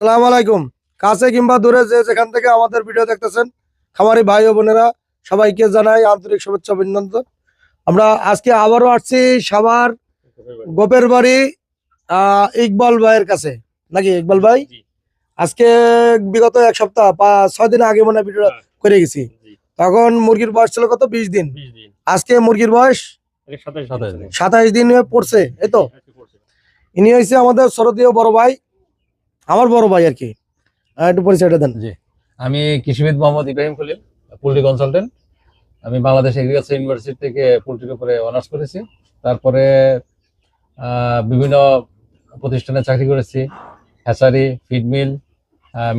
সালাম আলাইকুম। কাছে কিংবা দূরে যে যেখান থেকে আমাদের ভিডিও দেখতেছেন খামারি ভাই ও বোনেরা সবাইকে জানাই আন্তরিক শুভেচ্ছা অভিনন্দন। আমরা আজকে আবারও আসছি সাভার গোপের বাড়ি আহ, ইকবাল ভাইয়ের কাছে। নাকি ইকবাল ভাই? আজকে বিগত এক সপ্তাহ পা- ছয় দিন আগে মনে হয় ভিডিও হ্যাঁ। করে গেছি। তখন মুরগির বয়স ছিল কত? বিশ দিন। আজকে মুরগির বয়স। সাতাইশ দিন পড়ছে এই তো। ইনি হয়েছে আমাদের শরদীয় বড় ভাই আমার বড় ভাই আর কি। একটু পরিচয়টা দেন। জি। আমি কৃষিবিদ মোহাম্মদ ইব্রাহিম খলিল, পোলট্রি কনসালটেন্ট আমি বাংলাদেশ এগ্রিকালচার ইউনিভার্সিটি থেকে পোলট্রির উপরে অনার্স করেছি। তারপরে বিভিন্ন প্রতিষ্ঠানে চাকরি করেছি। হ্যাচারি ফিডমিল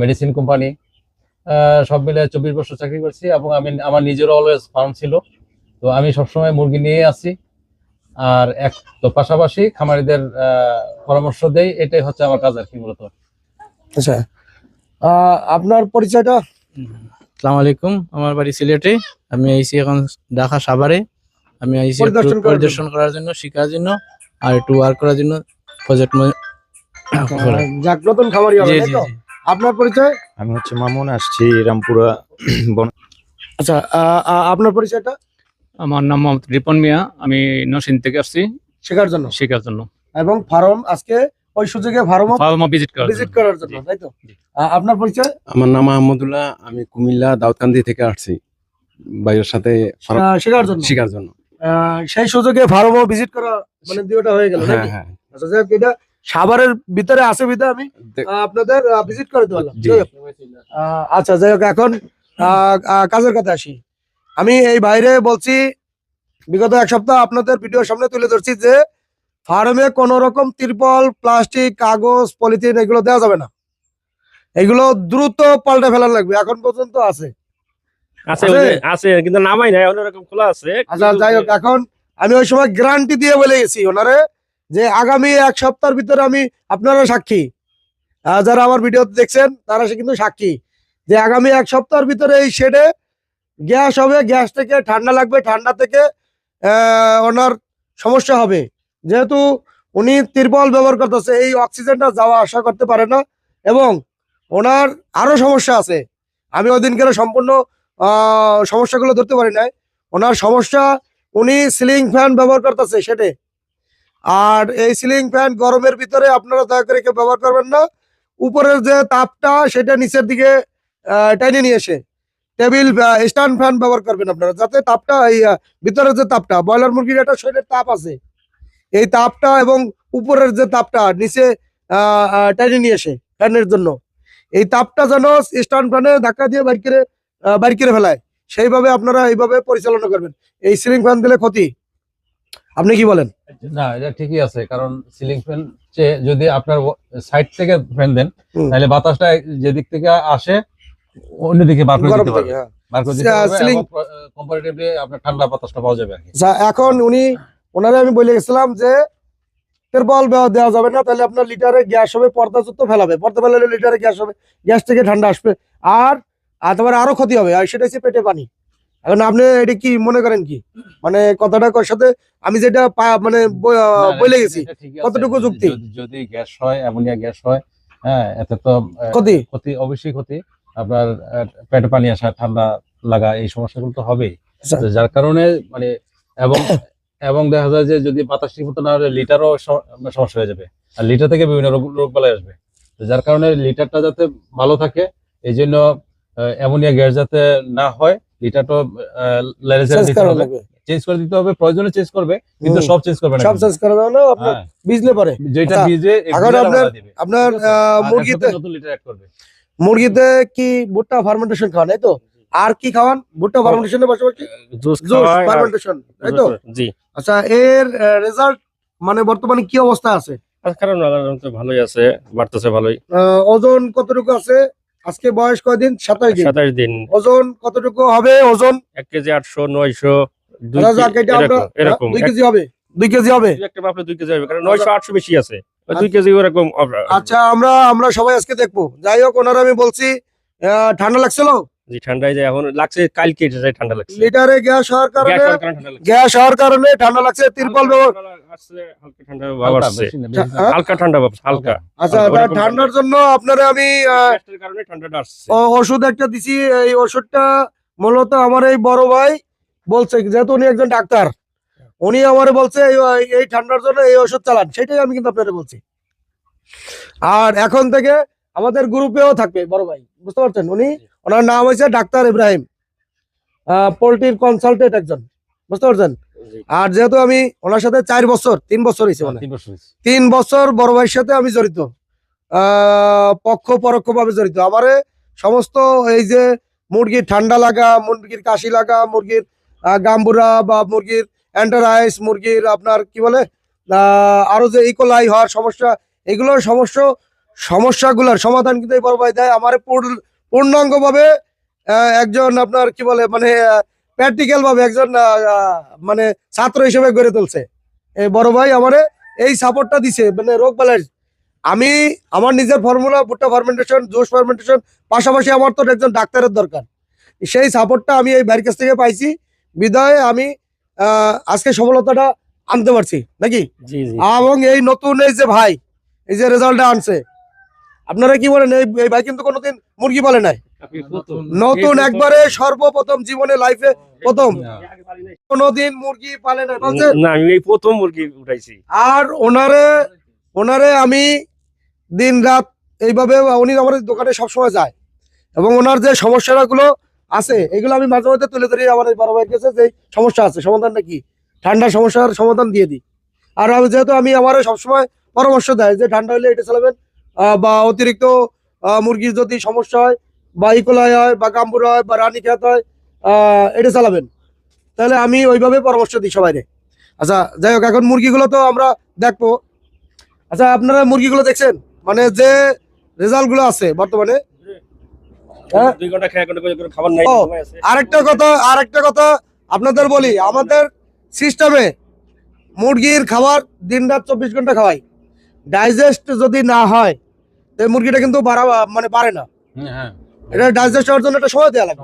মেডিসিন কোম্পানি সব মিলে চব্বিশ বছর চাকরি করেছি এবং আমি, আমার নিজেরও অলওয়েজ ফার্ম ছিল। তো আমি সবসময় মুরগি নিয়ে আসি আর এক, তো পাশাপাশি খামারিদের পরামর্শ দেই, এটাই হচ্ছে আমার কাজ আর কি মূলত। আচ্ছা আহ, আপনার পরিচয়টা? আসসালামু আলাইকুম আমার বাড়ি সিলেটে। আমি আইসি এখন ঢাকা সাভারে। আমি আইসি পরিদর্শন করার জন্য। শেখার জন্য আর একটু ওয়ার্ক করার জন্য প্রজেক্ট যাক নতুন খামারি হবে তো? আপনার পরিচয়? আমি হচ্ছে মামুন আসছি রামপুরা বন আচ্ছা আপনার পরিচয়টা? আমার নাম মোহাম্মদ রিপন মিয়া আমি নরসিং থেকে আসছি। শেখার জন্য। শেখার জন্য। এবং ফার্ম আজকে ওই সুযোগে ফার্মা ভিজিট করার জন্য। করার জন্য জি। তাই তো? আপনার পরিচয়? আমার নাম আহমদুল্লাহ আমি কুমিল্লা দাউদকান্দি থেকে আসছি ভাইয়ের সাথে শেখার জন্য? শেখার জন্য। সেই সুযোগে ফার্মও ভিজিট করা মানে হয়ে গেল হ্যাঁ হ্যাঁ। আচ্ছা যাক এটা সাভারের ভিতরে আছে বিধে আমি। আপনাদের ভিজিট করে দিলাম আচ্ছা যাই হোক এখন কাজের কথা আসি। আমি এই বাইরে বলছি বিগত এক সপ্তাহ আপনাদের ভিডিওর সামনে তুলে ধরছি যে ফার্মে কোন রকম তিরপল প্লাস্টিক কাগজ পলিথিন এগুলো দেওয়া যাবে না। এগুলো দ্রুত পাল্টে ফেলা লাগবে এখন পর্যন্ত আছে। কিন্তু নামাই নাই অন্যরকম খোলা আছে। আচ্ছা যাই হোক এখন আমি ওই সময় গ্যারান্টি দিয়ে বলে গেছি ওনারে যে আগামী এক সপ্তাহের ভিতরে আমি আপনারা সাক্ষী। যারা আমার ভিডিও দেখছেন তারা সে কিন্তু সাক্ষী। যে আগামী এক সপ্তাহের ভিতরে এই শেডে গ্যাস হবে গ্যাস থেকে ঠান্ডা লাগবে ঠান্ডা থেকে আহ, ওনার সমস্যা হবে। যেহেতু উনি তিরপল ব্যবহার করতেছে, এই অক্সিজেনটা যাওয়া আসা করতে পারে না এবং ওনার আরও সমস্যা আছে। আমি ওই দিনকে সম্পূর্ণ সমস্যাগুলো ধরতে পারি নাই। ওনার সমস্যা, উনি সিলিং ফ্যান ব্যবহার করতেছে সেটে। আর এই সিলিং ফ্যান গরমের ভিতরে আপনারা দয়া করে কেউ ব্যবহার করবেন না। উপরের যে তাপটা, সেটা নিচের দিকে টেনে নিয়ে এসে টেবিল স্ট্যান্ড ফ্যান ব্যবহার করবেন আপনারা, যাতে তাপটা ভিতরের যে তাপটা, ব্রয়লার মুরগির একটা শরীরের তাপ আছে। এই তাপটা এবং উপরের যে তাপটা নিচে টেনে নিয়ে এসে ফ্যানের জন্য। এই তাপটা যেন স্ট্যান্ড ফ্যানে ধাক্কা দিয়ে বাইর করে বাইর করে ফেলায়। সেইভাবে আপনারা এইভাবে পরিচালনা করবেন। এই সিলিং ফ্যান দিলে ক্ষতি। আপনি কি বলেন? না এটা ঠিকই আছে কারণ সিলিং ফ্যান যদি আপনার সাইড থেকে ফ্যান দেন তাহলে বাতাসটা যেদিক থেকে আসে অন্যদিকে বার করে গরম দিতে পারবে। হ্যাঁ। বার করে দিতে পারবে কম্পারেটিভলি আপনার ঠান্ডা বাতাসটা পাওয়া যাবে এখন উনি ওনারে আমি বলে গেছিলাম যে তেরপল দেওয়া যাবে না তাহলে আপনার লিটারে গ্যাস হবে পর্দা যুক্ত ফেলাবে পর্দা ফেলালে লিটারে গ্যাস হবে গ্যাস থেকে ঠান্ডা আসবে আর আর তোমার আরও ক্ষতি হবে আর সেটা হচ্ছে পেটে পানি এখন আপনি এটা কি মনে করেন কি মানে কথাটা কর সাথে আমি যেটা মানে বলে গেছি। কতটুকু যুক্তি? যদি- গ্যাস হয় অ্যামোনিয়া গ্যাস হয় হ্যাঁ এতে তো ক্ষতি ক্ষতি অবশ্যই ক্ষতি আপনার পেটে পানি আসা ঠান্ডা লাগা এই সমস্যাগুলো তো হবেই আচ্ছা। যার কারণে মানে এবং এবং দেখা যায় যে যদি বাতাস ঠিক মতো না হলে লিটারও সমস্যা হয়ে যাবে। আর লিটার থেকে বিভিন্ন রোগ রোগ বালাই আসবে যার কারণে লিটারটা যাতে ভালো থাকে এই জন্য অ্যামোনিয়া গ্যাস যাতে না হয় লিটারটা চেঞ্জ করা চেঞ্জ করে দিতে হবে প্রয়োজনে চেঞ্জ করবে কিন্তু সব চেঞ্জ করবে না সব চেঞ্জ করা যাবে না আপনার হ্যাঁ, বিজলে পরে। যেটা আচ্ছা, ভিজে এখন আপনার- আপনার মুরগিতে নতুন লিটার অ্যাড করবে। মুরগিতে কি ভুট্টা ফার্মেন্টেশন খাওয়া এই তো? আর কি খাওয়ান? ভুট্টা ফার্মেন্টেশনের পাশাপাশি? জুস ফার্মেন্টেশন তাই তো? জি। আচ্ছা এর রেজাল্ট মানে বর্তমানে কি অবস্থা আছে? কারণ আলহামদুলিল্লাহ ভালোই আছে বাড়তেছে ভালোই। ওজন কতটুকু আছে? আজকে বয়স কয়দিন? সাতাশ দিন। সাতাশ দিন। ওজন কতটুকু হবে ওজন? এক কেজি আটশো নয়শো দুই আচ্ছা, কেজি হবে? দুই কেজি হবে? একটা মাপলে দুই কেজি হবে কারণ নয়শো আটশো বেশি আছে। দুই কেজি ওরকম আচ্ছা আমরা আমরা সবাই আজকে দেখব। যাই হোক ওনারা আমি বলছি ঠান্ডা লাগছিল? জি ঠান্ডায় যায় এখন লাগছে কালকে এসেছে ঠান্ডা লাগছে। লিটারে গ্যাস হওয়ার কারণে গ্যাস হওয়ার কারণে ঠান্ডা লাগছে তিরপল আসছে হালকা ঠান্ডা হালকা। হ্যাঁ? হালকা ঠান্ডা ভাব হালকা। আচ্ছা ঠান্ডা। ঠান্ডার জন্য আপনারা আমি গ্যাসের কারণে ঠান্ডাটা আসছে। ওষুধ একটা দিছি এই ওষুধটা মূলত আমার এই বড় ভাই বলছে যেহেতু উনি একজন ডাক্তার উনি আমারে বলছে এই- এই ঠান্ডার জন্য এই ওষুধ চালান। সেটাই আমি কিন্তু আপনারা বলছি। আর এখন থেকে আমাদের গ্রুপেও থাকবে বড় ভাই বুঝতে পারছেন? উনি ওনার নাম হয়েছে ডাক্তার ইব্রাহিম। পোলট্রির কনসালটেন্ট একজন। বুঝতে পারছেন? আর যেহেতু আমি ওনার সাথে চার বছর তিন বছর হয়েছে মানে। তিন বছর। বড় ভাইয়ের সাথে আমি জড়িত। পক্ষ পরোক্ষ ভাবে জড়িত। আমারে সমস্ত এই যে মুরগির ঠান্ডা লাগা মুরগির কাশি লাগা মুরগির গাম্বুরা বা মুরগির অ্যান্টারাইস মুরগির আপনার কি বলে আহ, আরও যে ইকোলাই হওয়ার সমস্যা এগুলোর সমস্যা সমস্যাগুলোর সমাধান কিন্তু এই বড় ভাই দেয়। আমার পূর্ণাঙ্গ ভাবে একজন আপনার কি বলে মানে প্র্যাকটিক্যাল ভাবে একজন মানে ছাত্র হিসেবে গড়ে তুলছে। এই বড় ভাই আমারে এই সাপোর্টটা দিছে মানে রোগ বালাই আমি আমার নিজের ফর্মুলা ভুট্টা ফার্মেন্টেশন জুস ফার্মেন্টেশন পাশাপাশি আমার তো একজন ডাক্তারের দরকার। সেই সাপোর্টটা আমি এই ভাইয়ের কাছ থেকে পাইছি। বিদায় আমি আহ, আজকে সফলতাটা আনতে পারছি নাকি? এবং এই নতুন এই যে ভাই এই যে রেজাল্টটা আনছে আপনারা কি বলেন এই ভাই কিন্তু কোনোদিন মুরগি পালে নাই? নতুন একবারে সর্বপ্রথম জীবনে লাইফে প্রথম। কোনোদিন মুরগি পালে না না আমি এই প্রথম মুরগি উঠাইছি। আর ওনারে ওনারে আমি দিন রাত এইভাবে উনি আমাদের দোকানে সবসময় যায়। এবং ওনার যে সমস্যাগুলো আছে এগুলো আমি মাঝে মাঝে তুলে ধরি আমার বড় ভাইয়ের কাছে যে সমস্যা আছে সমাধানটা কি? ঠান্ডার সমস্যার সমাধান দিয়ে দিই। আর আমি যেহেতু আমি আমার সবসময় পরামর্শ দেয় যে ঠান্ডা হলে এটা চালাবেন বা অতিরিক্ত মুরগির যদি সমস্যা হয় বা ইকোলাই হয় বা গাম্বুর হয় বা রানী খেত হয় এটা চালাবেন। তাহলে আমি ওইভাবে পরামর্শ দিই সবাইকে। আচ্ছা যাই হোক এখন মুরগিগুলো তো আমরা দেখব। আচ্ছা আপনারা মুরগিগুলো দেখছেন? মানে যে রেজাল্টগুলো আছে বর্তমানে হ্যাঁ? আরেকটা কথা আরেকটা কথা আপনাদের বলি। আমাদের সিস্টেমে মুরগির খাবার দিন রাত চব্বিশ ঘণ্টা খাওয়াই। ডাইজেস্ট যদি না হয় এই মুরগিটা কিন্তু বাড়া মানে পারে না। হ্যাঁ, হ্যাঁ, এটা ডাইজেস্ট হওয়ার জন্য একটা সময় দেওয়া লাগে।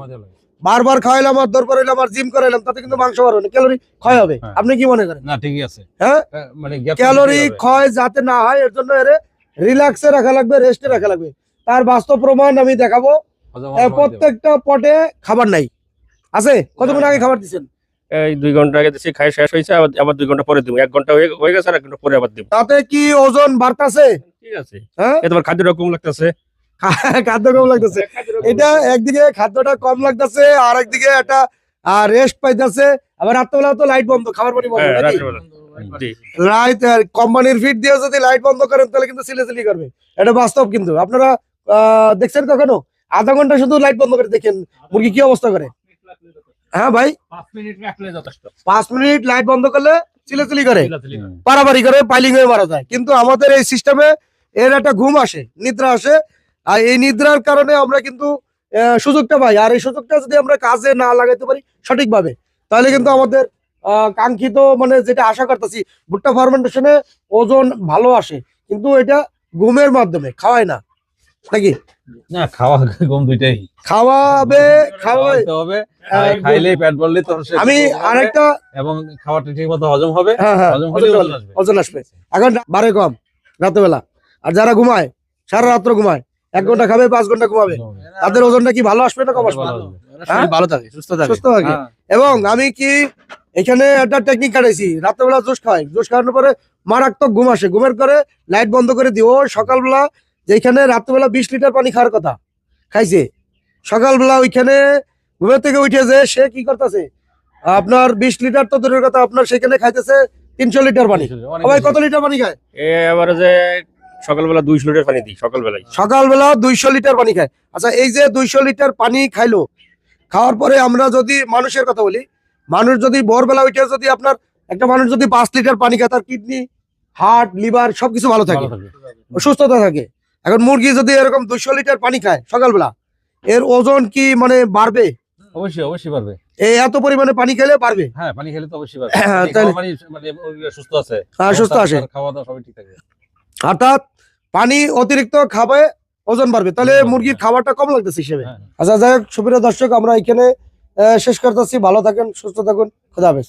বারবার খাওয়াইলাম আর দরকার হইলাম আর জিম করাইলাম তাতে কিন্তু মাংস বাড়বে না ক্যালোরি ক্ষয় হবে। হ্যাঁ। আপনি কি মনে করেন? না ঠিকই আছে। হ্যাঁ? মানে ক্যালোরি ক্ষয় যাতে না হয় এর জন্য এর রিল্যাক্সে রাখা লাগবে রেস্টে রাখা লাগবে। তার বাস্তব প্রমাণ আমি দেখাবো। প্রত্যেকটা পটে খাবার নাই। আছে? কতক্ষণ আগে খাবার দিচ্ছেন এই দুই ঘণ্টা আগে দিচ্ছি খাই শেষ হয়েছে আবার আবার দুই ঘণ্টা পরে দিব। এক ঘণ্টা হয়ে গেছে আর এক ঘণ্টা পরে আবার দিব। তাতে কি ওজন বাড়তাছে? ঠিক আছে। হ্যাঁ? তোমার খাদ্যটা কম লাগতেছে। খাদ্য কম লাগতেছে। এটা একদিকে খাদ্যটা কম লাগতেছে আর একদিকে একটা রেস্ট পাইতেছে। আবার রাত্রেবেলা তো লাইট বন্ধ খাবার পানি বন্ধ লাইট কোম্পানির ফিট দিয়ে যদি লাইট বন্ধ করেন তাহলে কিন্তু সিলেসিলি করবে। এটা বাস্তব কিন্তু। আপনারা আহ, দেখছেন কখনো? আধা ঘণ্টা শুধু লাইট বন্ধ করে দেখেন মুরগি কি অবস্থা করে? হ্যাঁ ভাই। পাঁচ মিনিট লাইট বন্ধ করলে চিলেচিলি করে। পারাপারি করে পাইলিং হয়ে মারা যায়। কিন্তু আমাদের এই সিস্টেমে এর একটা ঘুম আসে নিদ্রা আসে। আর এই নিদ্রার কারণে আমরা কিন্তু সুযোগটা পাই। আর এই সুযোগটা যদি আমরা কাজে না লাগাতে পারি সঠিকভাবে তাহলে কিন্তু আমাদের আহ, কাঙ্ক্ষিত মানে যেটা আশা করতেছি ভুট্টা ফার্মেন্টেশনে ওজন ভালো আসে। কিন্তু এটা ঘুমের মাধ্যমে খাওয়ায় না। নাকি? না খাওয়া ঘুম দুইটাই। খাওয়াবে খাওয়াবে হবে হ্যাঁ, পেট ভরলে তো আমি আরেকটা এবং মতো হজম হবে হ্যাঁ হ্যাঁ হজম হলে ওজন আসবে। ওজন আসবে। এখন বারে কম আর যারা ঘুমায় সারা রাত্র ঘুমায় এক ঘণ্টা খাবে পাঁচ ঘণ্টা ঘুমাবে। তাদের ওজনটা কি ভালো আসবে না কম আসবে? ভালো থাকে সুস্থ থাকে। সুস্থ থাকে। এবং আমি কি এখানে একটা টেকনিক কাটাইছি রাত্রেবেলা জুস খাই। জুস খাওয়ানোর পরে মারাত্মক ঘুম আসে। ঘুমের করে লাইট বন্ধ করে দিই। ও সকালবেলা যেখানে রাত্রেবেলা বিশ লিটার পানি খাওয়ার কথা খাইছে সকালবেলা ওইখানে ঘুমের থেকে উঠে যে সে কি করতেছে? আপনার বিশ লিটার তো দূরের কথা আপনার সেখানে খাইতেছে তিনশো লিটার পানি। সবাই কত লিটার পানি খায়? এবারে যে সকালবেলা দুইশো লিটার পানি দিই সকালবেলায় সকালবেলা দুইশো লিটার পানি খায়। আচ্ছা এই যে দুইশো লিটার পানি খাইলো খাওয়ার পরে আমরা যদি মানুষের কথা বলি মানুষ যদি ভোরবেলা উঠে যদি আপনার একটা মানুষ যদি পাঁচ লিটার পানি খায় তার কিডনি হার্ট লিভার সবকিছু ভালো থাকে। সুস্থতা থাকে। এখন মুরগি যদি এরকম দুইশো লিটার পানি খায় সকালবেলা এর ওজন কি মানে বাড়বে? অবশ্যই অবশ্যই পারবে এই এত পরিমাণে পানি খেলে বাড়বে? হ্যাঁ পানি খেলে তো অবশ্যই পারবে হ্যাঁ, খাওয়া মানে মানে সুস্থ আছে। হ্যাঁ, সুস্থ তার- খাওয়া দাওয়া সবই ঠিক থাকে। অর্থাৎ পানি অতিরিক্ত খাবে ওজন বাড়বে। তাহলে মুরগির হ্যাঁ। খাবারটা কম লাগতেছে হিসেবে। হ্যাঁ। আচ্ছা যাই হোক সুপ্রিয় দর্শক আমরা এখানে শেষ করতেছি। ভালো থাকেন সুস্থ থাকুন। খোদা হাফেজ।